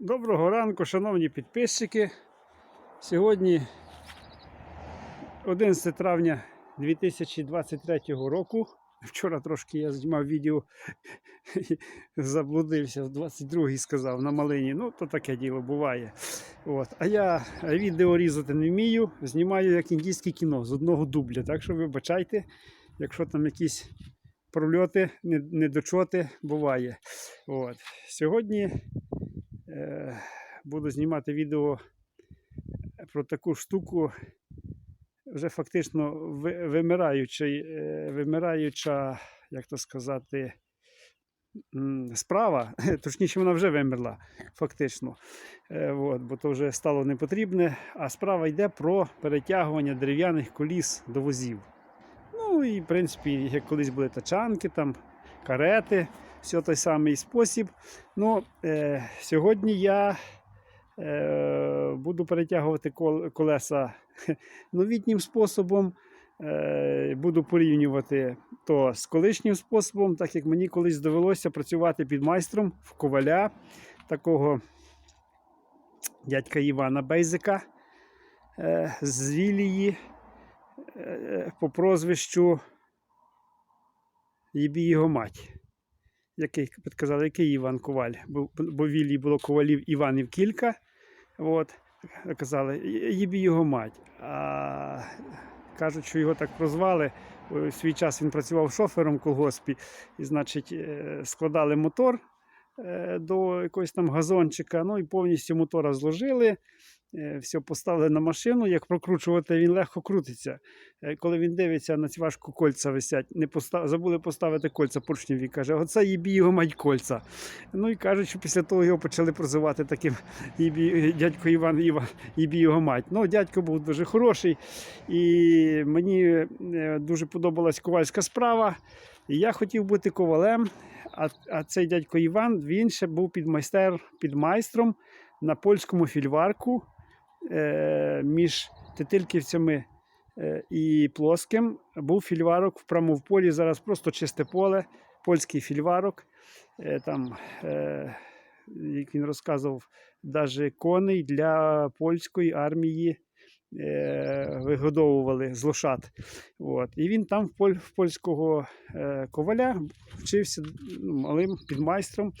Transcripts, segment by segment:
Доброго ранку, шановні підписчики. Сьогодні 11 травня 2023 року. Вчора трошки я знімав відео, заблудився в 22-й сказав на малині. Ну, то таке діло буває. От. А я відео різати не вмію, знімаю як індійське кіно з одного дубля. Так що вибачайте, якщо там якісь прольоти, не- недочоти, буває. От. Сьогодні буду знімати відео про таку штуку, вже фактично ви- вимираючий, е, вимираюча, як то сказати, справа, точніше, вона вже вимерла, фактично. Е, от, бо то вже стало непотрібне. А справа йде про перетягування дерев'яних коліс до возів. Ну і в принципі, як колись були тачанки, там, карети, все той самий спосіб. Ну, е, сьогодні я е, буду перетягувати кол- колеса новітнім способом. Е, буду порівнювати то з колишнім способом, так як мені колись довелося працювати під майстром в коваля, такого дядька Івана Бейзика е, з Вілії е, по прозвищу Єбі його мать. Який підказали, який Іван Коваль? Бо, бо в Вілії було ковалів Іванів кілька. От, казали, їбі його мать. А кажуть, що його так прозвали. У свій час він працював шофером в колгоспі, і, значить, е, складали мотор до якогось там газончика. Ну і повністю мотора зложили. е, Все поставили на машину. Як прокручувати, він легко крутиться. Е, Коли він дивиться на цвяшку кольця висять, не постав... забули поставити кольця поршневі. Каже, оце їбі його мать кольця. Ну і кажуть, що після того його почали прозивати таким їбі, дядько Іван Іва, їбі його мать. Ну, дядько був дуже хороший, і мені е, дуже подобалась ковальська справа. Я хотів бути ковалем, а, а цей дядько Іван він ще був підмайстер, підмайстром на польському фільварку е, між Тетильківцями е, і Плоским. Був фільварок в Прамовполі, зараз просто чисте поле, польський фільварок. Е, там, е, як він розказував, навіть коней для польської армії вигодовували з лошад. От. І він там в, поль, в польського е, коваля вчився ну, малим підмайстром,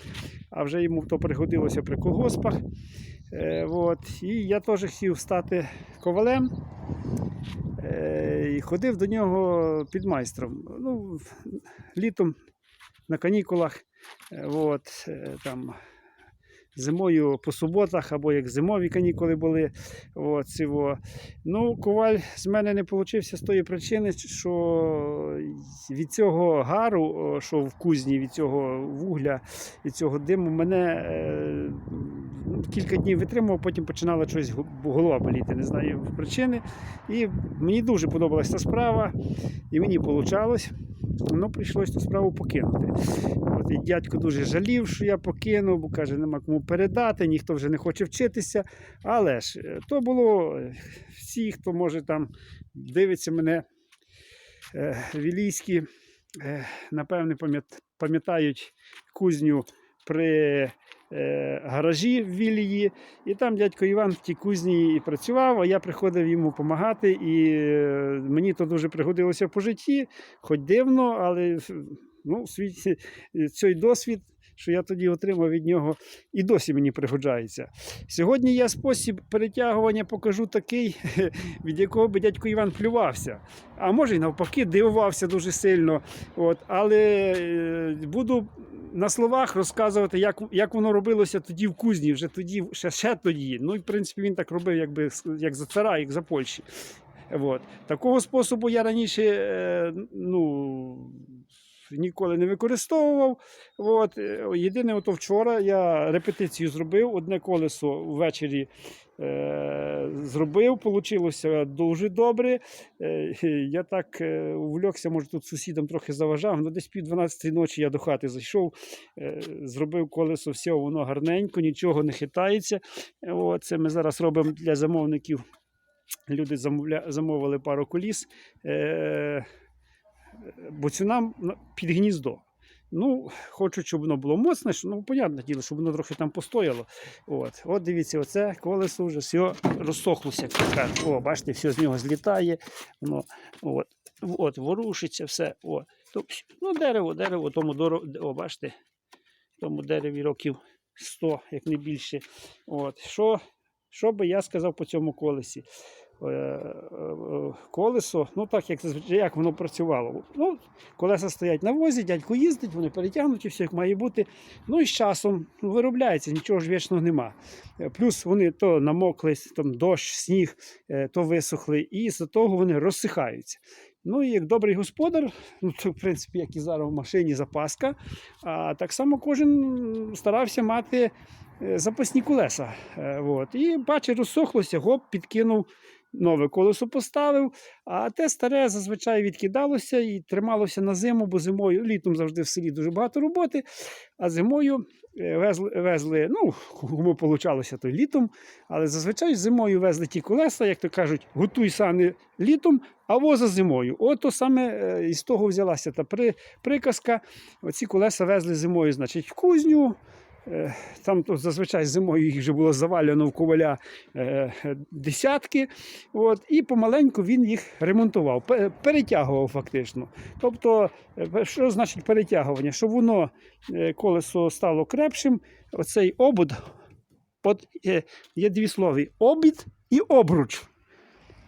а вже йому то пригодилося при колгоспах. Е, от. І я теж хотів стати ковалем. Е, і ходив до нього підмайстром. Ну, літом на канікулах. Е, От, е, там, зимою по суботах, або як зимові канікули були. От, цього. Ну, коваль з мене не получився з тої причини, що від цього гару, що в кузні, від цього вугля, від цього диму, мене е, кілька днів витримував, потім починала щось голова боліти, не знаю причини. І мені дуже подобалася ця справа, і мені вийшло. Ну, прийшлося ту справу покинути. От, і дядько дуже жалів, що я покинув, бо каже, нема кому передати, ніхто вже не хоче вчитися. Але ж е, то було е, всі, хто може там дивиться мене, е, вілійські, напевне, пам'ятають кузню при е, гаражі в Вілії. І там дядько Іван в тій кузні і працював, а я приходив йому допомагати. І е, мені то дуже пригодилося по житті, хоч дивно, але ну, свій, цей досвід, що я тоді отримав від нього, і досі мені пригоджається. Сьогодні я спосіб перетягування покажу такий, від якого би дядько Іван плювався. А може й навпаки, дивувався дуже сильно. От, але е, буду на словах розказувати, як, як воно робилося тоді в кузні, вже тоді, ще, ще тоді. Ну і в принципі він так робив, якби як за цара, як за Польщі. От. Такого способу я раніше е, ну, ніколи не використовував. От. е, Єдине, ото вчора я репетицію зробив, одне колесо ввечері е, зробив, вийшло дуже добре. Е, я так е, увлекся, може тут сусідам трохи заважав, але десь пів 12 ночі я до хати зайшов, е, зробив колесо, все, воно гарненько, нічого не хитається. От, це ми зараз робимо для замовників. Люди замовля... замовили пару коліс. Е... Бо цю нам під гніздо. Ну, хочуть, щоб воно було моцне, ну, понятне діло, щоб воно трохи там постояло. От, от дивіться, оце колесо вже все розсохлося, як кажуть. О, бачите, все з нього злітає, воно от, от, ворушиться, все. О. Тобто, ну, дерево, дерево, тому доро... о, бачите, тому дереві років 100, як не більше. От, що, що би я сказав по цьому колесі? Е, е, Колесо, ну так як як воно працювало. Ну, колеса стоять на возі, дядько їздить, вони перетягнуті, все як має бути. Ну і з часом ну, виробляється, нічого ж вічного нема. Е, Плюс вони то намокли, там дощ, сніг, то висохли, і з-за того вони розсихаються. Ну і як добрий господар, ну то в принципі, як і зараз в машині запаска, а так само кожен старався мати запасні колеса. От. І бачить, розсохлося, гоп, підкинув. Нове колесо поставив, а те старе зазвичай відкидалося і трималося на зиму, бо зимою, літом завжди в селі дуже багато роботи, а зимою е, везли, везли ну, кому получалося, то літом, але зазвичай зимою везли ті колеса, як то кажуть, готуй сани літом, а воза зимою. Ото саме е, із того взялася та приказка. Оці колеса везли зимою, значить, в кузню. Е, Там то зазвичай зимою їх вже було завалено в коваля е, десятки. От, і помаленьку він їх ремонтував, перетягував фактично. Тобто, е, що значить перетягування? Щоб воно е, колесо стало крепшим, оцей обод, от е, є дві слові: обід і обруч.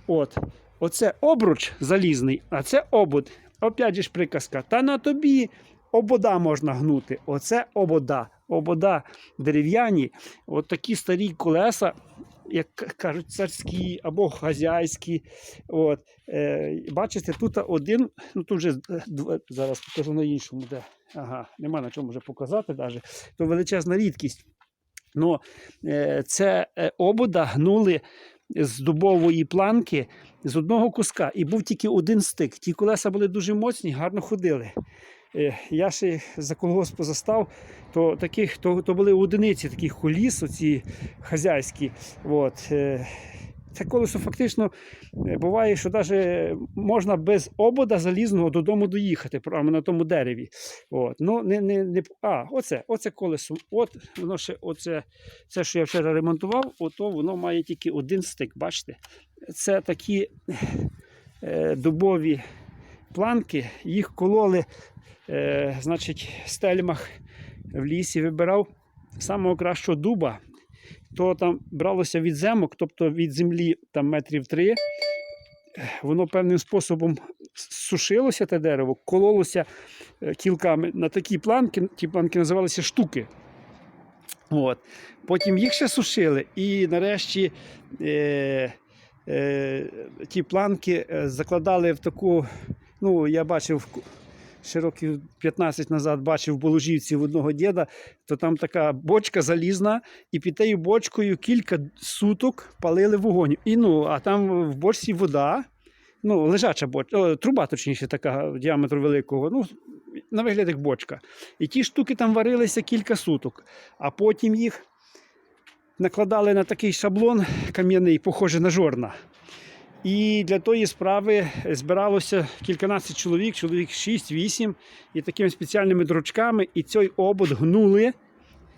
От. Оце обруч залізний, а це обод. Опять же ж приказка. Та на тобі обода можна гнути. Оце обода. Обода дерев'яні. От такі старі колеса, як кажуть, царські або хазяйські. От. Е, бачите, тут один, ну тут вже е, зараз покажу на іншому, де. Ага, нема на чому вже показати навіть. То величезна рідкість. Ну, е, це е, обода гнули з дубової планки з одного куска, і був тільки один стик. Ті колеса були дуже моцні, гарно ходили. Е, Я ще за колгосп застав, то таких то, то були одиниці таких коліс, оці хазяйські. От. е, Це колесо фактично е, буває, що навіть можна без обода залізного додому доїхати прямо на тому дереві. От. Ну, не, не, не... А, оце, оце колесо. От, воно ще, оце, це, що я вчора ремонтував, ото воно має тільки один стик. Бачите? Це такі е, дубові планки, їх кололи, е, значить, стельмах в лісі вибирав самого кращого дуба. То там бралося від земок, тобто від землі там метрів три. Воно певним способом сушилося те дерево, кололося е, кілками на такі планки, ті планки називалися штуки. От. Потім їх ще сушили, і нарешті е, е, ті планки е, закладали в таку. Ну, я бачив ще років 15 назад бачив в Боложівці в одного діда, то там така бочка залізна, і під тією бочкою кілька суток палили вогонь. І, ну, а там в бочці вода, ну, лежача бочка, труба, точніше, така діаметру великого. Ну, на вигляд як бочка. І ті штуки там варилися кілька суток, а потім їх накладали на такий шаблон кам'яний, похожий на жорна. І для тої справи збиралося кільканадцять чоловік, чоловік 6-8, і такими спеціальними дрочками, і цей обод гнули.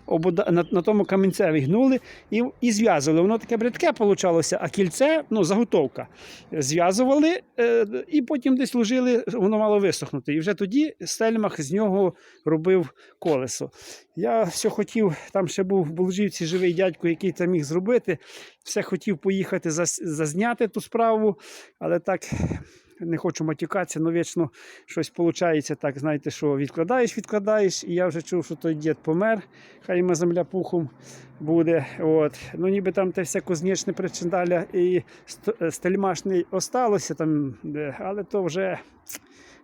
Обода, на, на тому камінцеві гнули і, і зв'язували. Воно таке бридке получалося, а кільце, ну, заготовка. Зв'язували е, і потім десь ложили, воно мало висохнути. І вже тоді Стельмах з нього робив колесо. Я все хотів, там ще був в Болжівці живий дядько, який це міг зробити. Все хотів поїхати зазняти ту справу, але так не хочу матюкатися, але вічно щось виходить так, знаєте, що відкладаєш, відкладаєш, і я вже чув, що той дід помер, хай йому земля пухом буде. От. Ну, ніби там те все кузнечне причиндаля і ст- стельмашний осталося там, але то вже.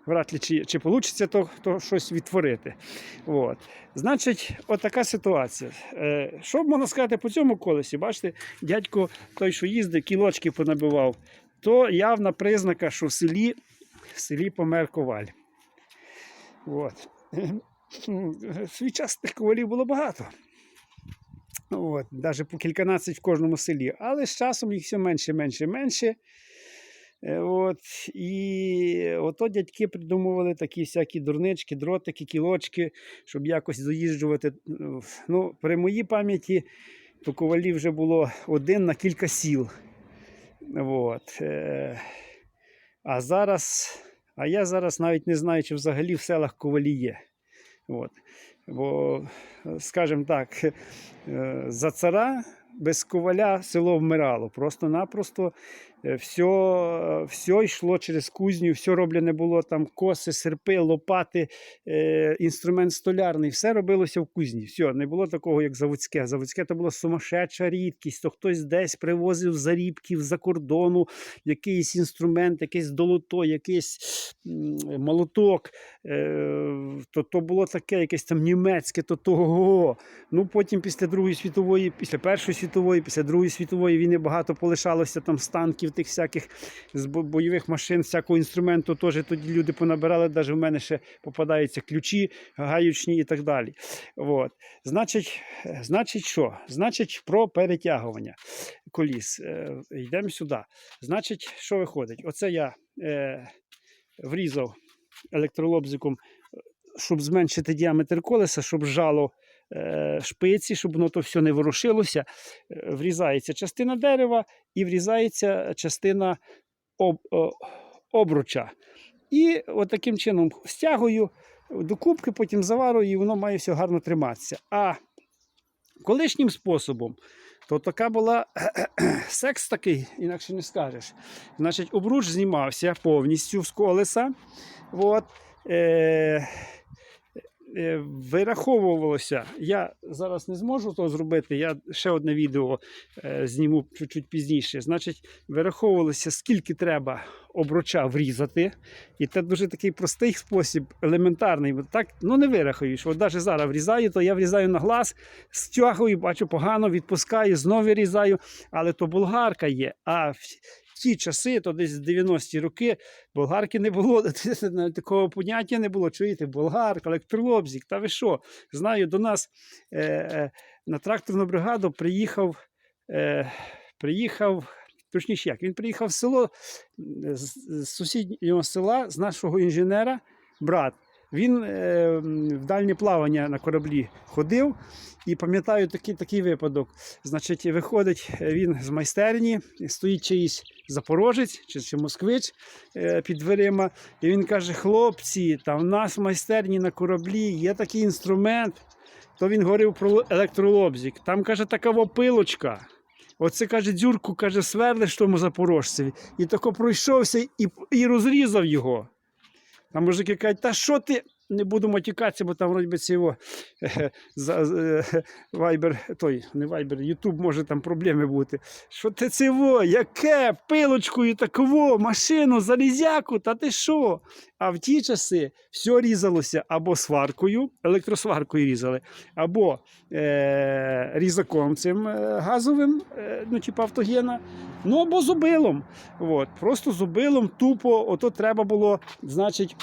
Вряд ли чи, чи вийде то, то щось відтворити. От. Значить, отака ситуація. Е, що можна сказати по цьому колесі? Бачите, дядько той, що їздив, кілочки понабивав, то явна признака, що в селі, в селі помер коваль. От. В свій час тих ковалів було багато. От, навіть по кільканадцять в кожному селі. Але з часом їх все менше, менше, менше. Е, От, і ото дядьки придумували такі всякі дурнички, дротики, кілочки, щоб якось доїжджувати. Ну, при моїй пам'яті то ковалів вже було один на кілька сіл. От. е, А зараз, а я зараз навіть не знаю, чи взагалі в селах ковалі є. От. Бо, скажімо так, е, за цара без коваля село вмирало. Просто-напросто е, все, все йшло через кузню, все роблене було там коси, серпи, лопати, е, інструмент столярний, все робилося в кузні. Все, не було такого, як заводське. Заводське то була сумасшедша рідкість, то хтось десь привозив зарібків за кордону, якийсь інструмент, якийсь долото, якийсь молоток. Е, то, то було таке, якесь там німецьке, то того. Ну потім після Другої світової, після Першої світової, після Другої світової війни багато полишалося там з танків, тих всяких з бойових машин, всякого інструменту. Теж тоді люди понабирали. Навіть в мене ще попадаються ключі, гаючні і так далі. От. Значить, е, значить, що? Значить, про перетягування коліс. Е, йдемо сюди. Значить, що виходить? Оце я е, врізав електролобзиком, щоб зменшити діаметр колеса, щоб жало е, шпиці, щоб воно то все не ворушилося. Е, Врізається частина дерева і врізається частина об, обруча. І от таким чином стягую до кубки, потім заварую, і воно має все гарно триматися. А колишнім способом, то така була секс такий, інакше не скажеш. Значить, обруч знімався повністю з колеса. От, е, е, вираховувалося. Я зараз не зможу то зробити. Я ще одне відео е, зніму чуть-чуть пізніше. Значить, вираховувалося, скільки треба обруча врізати. І це дуже такий простий спосіб, елементарний. Бо Так ну не вирахуєш. От навіть зараз врізаю, то я врізаю на глаз, стягую, бачу погано, відпускаю, знову вирізаю. Але то болгарка є. А ті часи, то десь 90-ті роки, болгарки не було, такого поняття не було. Чуєте, болгарка, електролобзик, та ви що? Знаю, до нас е, е, на тракторну бригаду приїхав, е, приїхав, точніше як, він приїхав в село з сусіднього села, з нашого інженера, брат. Він е, в дальнє плавання на кораблі ходив і пам'ятаю такий, такий випадок. Значить, виходить е, він з майстерні, стоїть чиїсь запорожець чи, чи москвич е, під дверима, і він каже: хлопці, та в нас в майстерні на кораблі є такий інструмент. То він говорив про електролобзик. Там каже, така вопилочка. Оце каже, дзюрку каже, сверлиш тому запорожцеві. І тако пройшовся і, і розрізав його. А мужики кажуть, та що ти? Не буду матюкатися, бо там вроді його е, Вайбер, той, не Вайбер, Ютуб може там проблеми бути. Що ти во? Яке? Пилочкою таково, машину, залізяку, та ти що? А в ті часи все різалося або сваркою, електросваркою різали, або е, різаком цим е, газовим, е, ну, типу автогена, ну або зубилом. От, просто зубилом тупо, ото треба було, значить.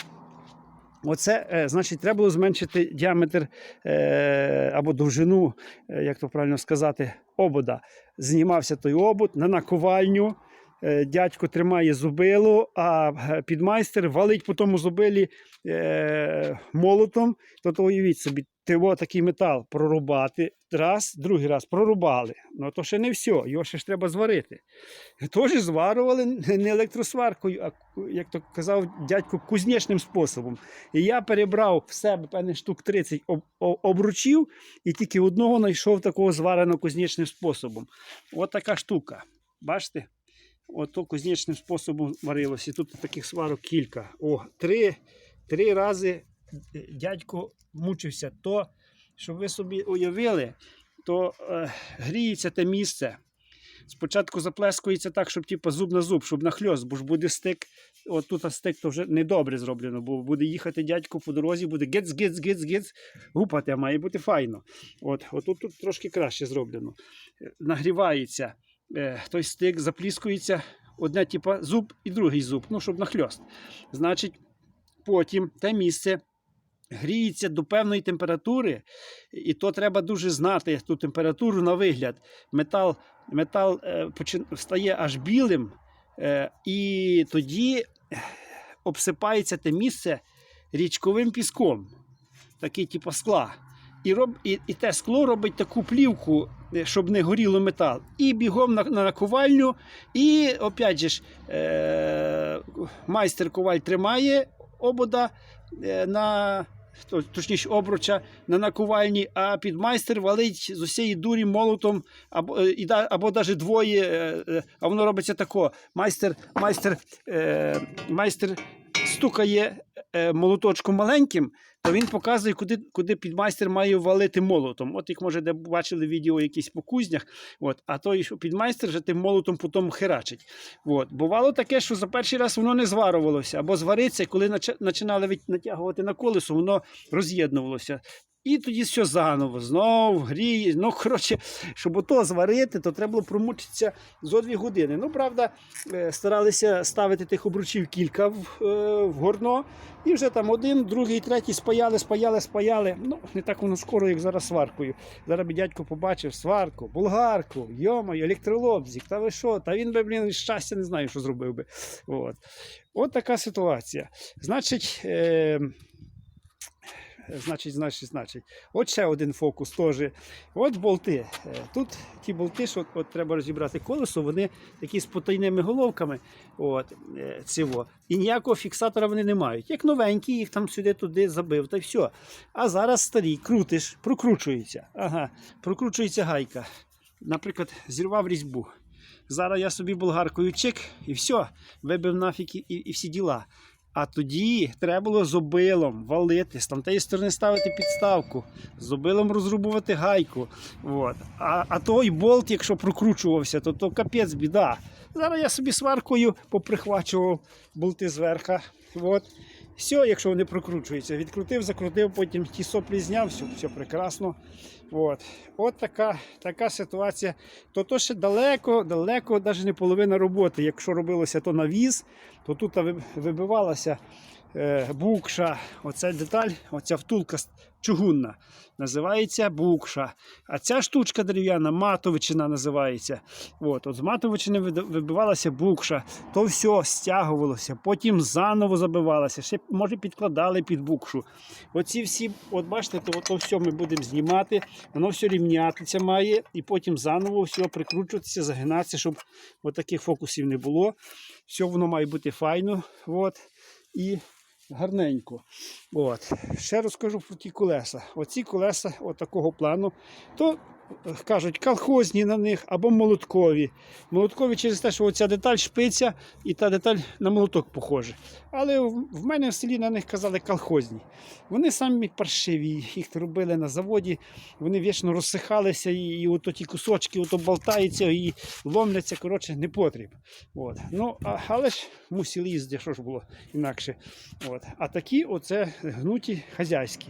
Оце, е, значить, треба було зменшити діаметр е, або довжину, е, як то правильно сказати, обода. Знімався той обод на наковальню. Е, дядько тримає зубило, а е, підмайстер валить по тому зубилі е, молотом. Тобто, уявіть собі, того такий метал прорубати. Раз, другий раз прорубали. Ну то ще не все, його ще ж треба зварити. Теж зварували не електросваркою, а як то казав дядько, кузнечним способом. І я перебрав в себе певне штук 30 об, о- обручів і тільки одного знайшов такого звареного кузнечним способом. От така штука. Бачите? Ото кузнечним способом варилося. Тут таких сварок кілька. О, три, три рази дядько мучився. То, щоб ви собі уявили, то е, гріється те місце. Спочатку заплескується так, щоб типу, зуб на зуб, щоб нахльост, бо ж буде стик. От тут стик то вже недобре зроблено, бо буде їхати дядько по дорозі, буде гец, гец, гец, гец, гупати, а має бути файно. От, от тут, трошки краще зроблено. Е, Нагрівається е, той стик, запліскується одне, типа, зуб і другий зуб, ну, щоб нахльост. Значить, потім те місце гріється до певної температури, і то треба дуже знати ту температуру на вигляд. Метал, метал е, почин- стає аж білим. Е, і тоді обсипається те місце річковим піском, такий типу скла. І, роб, і, і те скло робить таку плівку, е, щоб не горіло метал. І бігом на, на наковальню. І опять же ж, е, майстер коваль тримає обода е, на. Точніше, обруча на наковальні, а підмайстер валить з усієї дурі молотом, або, е, і або навіть двоє, е, а воно робиться тако. Майстер, майстер, е, майстер стукає молоточком маленьким, то він показує, куди, куди підмайстер має валити молотом. От як може, де бачили відео якісь по кузнях, от, а той підмайстер вже тим молотом потім херачить. От. Бувало таке, що за перший раз воно не зварувалося, або звариться, коли починали натягувати на колесо, воно роз'єднувалося. І тоді все заново, знов гріє. Ну, коротше, щоб ото зварити, то треба було промучитися зо дві години. Ну, правда, е, старалися ставити тих обручів кілька в, е, в горно. І вже там один, другий, третій спаяли, спаяли, спаяли. Ну, не так воно скоро, як зараз сваркою. Зараз би дядько побачив сварку, болгарку, йомаю, електролобзик, та ви що? Та він би, блін, щастя не знаю, що зробив би. От, От така ситуація. Значить. Е, Значить, значить, значить. От ще один фокус теж. От болти. Е, Тут ті болти, що от треба розібрати колесо, вони такі з потайними головками. От, е, цього. І ніякого фіксатора вони не мають. Як новенькі, їх там сюди-туди забив, та й все. А зараз старі, крутиш, прокручується. Ага, прокручується гайка. Наприклад, зірвав різьбу. Зараз я собі болгаркою чик і все, вибив нафіг і, і всі діла. А тоді треба було з обилом валити, з тамтеї сторони ставити підставку, з обилом розрубувати гайку. От. А, а той болт, якщо прокручувався, то, то капець біда. Зараз я собі сваркою поприхвачував болти зверха. От. Все, якщо вони прокручуються, відкрутив, закрутив, потім ті соплі зняв, все, все прекрасно. От, От така, така ситуація. То то ще далеко, далеко, навіть не половина роботи. Якщо робилося то на віз, то тут вибивалася букша. Оця деталь, оця втулка чугунна. Називається букша. А ця штучка дерев'яна, матовичина називається. От, от з матовичини вибивалася букша, то все стягувалося, потім заново забивалося, ще може підкладали під букшу. Оці всі, от бачите, то, то все ми будемо знімати, воно все рівнятися має, і потім заново все прикручуватися, загинатися, щоб таких фокусів не було. Все воно має бути файно. От, і гарненько. От. Ще розкажу про ті колеса. Оці колеса от такого плану, то кажуть, колхозні на них або молоткові. Молоткові через те, що оця деталь шпиця і та деталь на молоток похожа. Але в мене в селі на них казали колхозні. Вони самі паршиві, їх робили на заводі, вони вічно розсихалися, і, і ото ті кусочки ото болтаються і ломляться, коротше, не потріб. От. Ну, а, але ж мусили їздити, що ж було інакше. От. А такі оце гнуті хазяйські,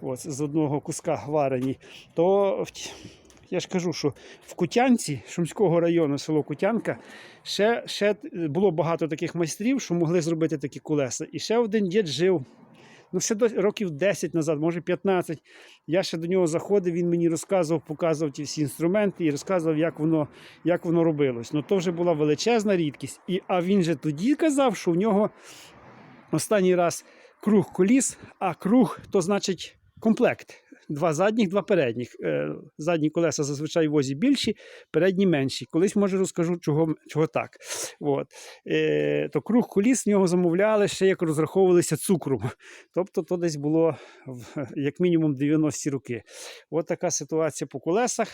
от, з одного куска варені. То я ж кажу, що в Кутянці Шумського району, село Кутянка, ще, ще було багато таких майстрів, що могли зробити такі колеса. І ще один дід жив. Ну, ще до років 10 назад, може 15. Я ще до нього заходив, він мені розказував, показував ті всі інструменти і розказував, як воно, як воно робилось. Ну то вже була величезна рідкість. І, а він же тоді казав, що в нього останній раз круг коліс, а круг то значить комплект. Два задніх, два передніх. Е, Задні колеса зазвичай в возі більші, передні менші. Колись може розкажу, чого, чого так. От. Е, то круг коліс в нього замовляли ще як розраховувалися цукром. Тобто то десь було як мінімум 90-ті роки. От така ситуація по колесах.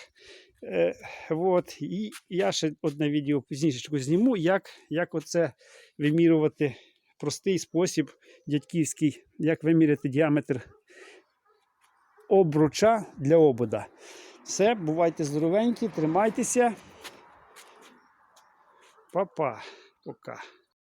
Е, от. І я ще одне відео пізніше зніму, як, як оце вимірювати простий спосіб дядьківський, як виміряти діаметр обруча для обода. Все, бувайте здоровенькі, тримайтеся. Па-па. Пока.